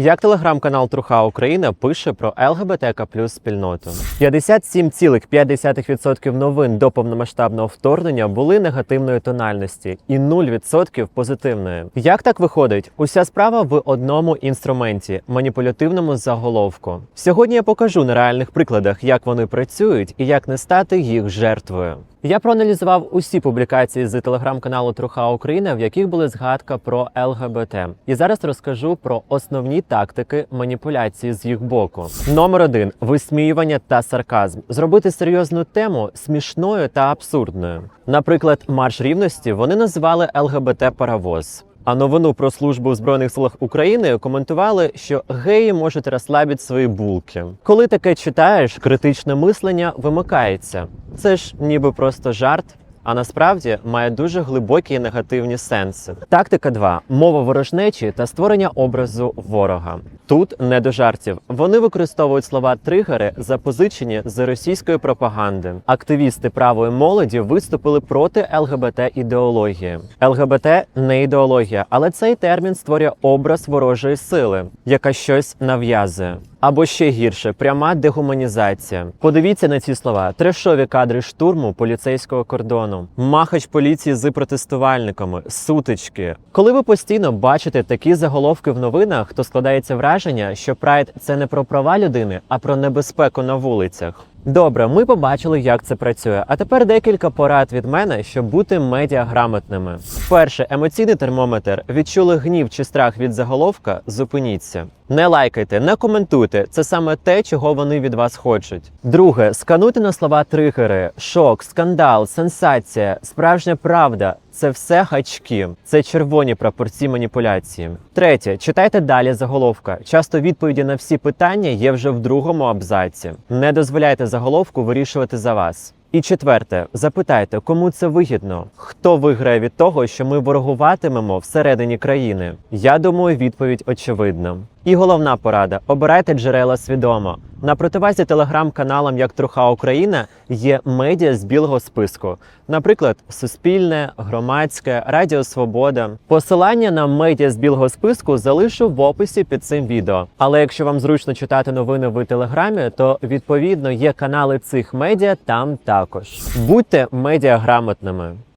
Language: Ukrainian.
Як телеграм-канал Труха Україна пише про ЛГБТК плюс спільноту. 57,5% новин до повномасштабного вторгнення були негативної тональності і 0% позитивної. Як так виходить? Уся справа в одному інструменті маніпулятивному заголовку. Сьогодні я покажу на реальних прикладах, як вони працюють і як не стати їх жертвою. Я проаналізував усі публікації з телеграм-каналу Труха Україна, в яких були згадка про ЛГБТ. І зараз розкажу про основні тактики маніпуляції з їх боку. Номер один висміювання та сарказм. Зробити серйозну тему смішною та абсурдною. Наприклад, марш рівності вони називали ЛГБТ паровоз. А новину про службу у збройних силах України коментували, що геї можуть розслабити свої булки. Коли таке читаєш, критичне мислення вимикається. Це ж ніби просто жарт. А насправді має дуже глибокі і негативні сенси. Тактика 2. мова ворожнечі та створення образу ворога. Тут не до жартів. Вони використовують слова тригери, запозичені з російської пропаганди. Активісти правої молоді виступили проти ЛГБТ ідеології. ЛГБТ не ідеологія, але цей термін створює образ ворожої сили, яка щось нав'язує. Або ще гірше, пряма дегуманізація. Подивіться на ці слова: трешові кадри штурму поліцейського кордону, махач поліції з протестувальниками, сутички. Коли ви постійно бачите такі заголовки в новинах, то складається враження, що прайд це не про права людини, а про небезпеку на вулицях. Добре, ми побачили, як це працює. А тепер декілька порад від мене, щоб бути медіаграмотними. Перше, емоційний термометр. Відчули гнів чи страх від заголовка? Зупиніться. Не лайкайте, не коментуйте. Це саме те, чого вони від вас хочуть. Друге, скануйте на слова тригери, шок, скандал, сенсація, справжня правда. Це все гачки, це червоні прапорці маніпуляції. Третє, читайте далі заголовка. Часто відповіді на всі питання є вже в другому абзаці. Не дозволяйте заголовку вирішувати за вас. І четверте, запитайте, кому це вигідно, хто виграє від того, що ми ворогуватимемо всередині країни. Я думаю, відповідь очевидна. І головна порада: обирайте джерела свідомо. На противазі телеграм-каналам як Труха Україна є медіа з білого списку, наприклад, Суспільне, Громадське, Радіо Свобода. Посилання на медіа з білого списку залишу в описі під цим відео. Але якщо вам зручно читати новини в телеграмі, то відповідно є канали цих медіа там також. Будьте медіаграмотними.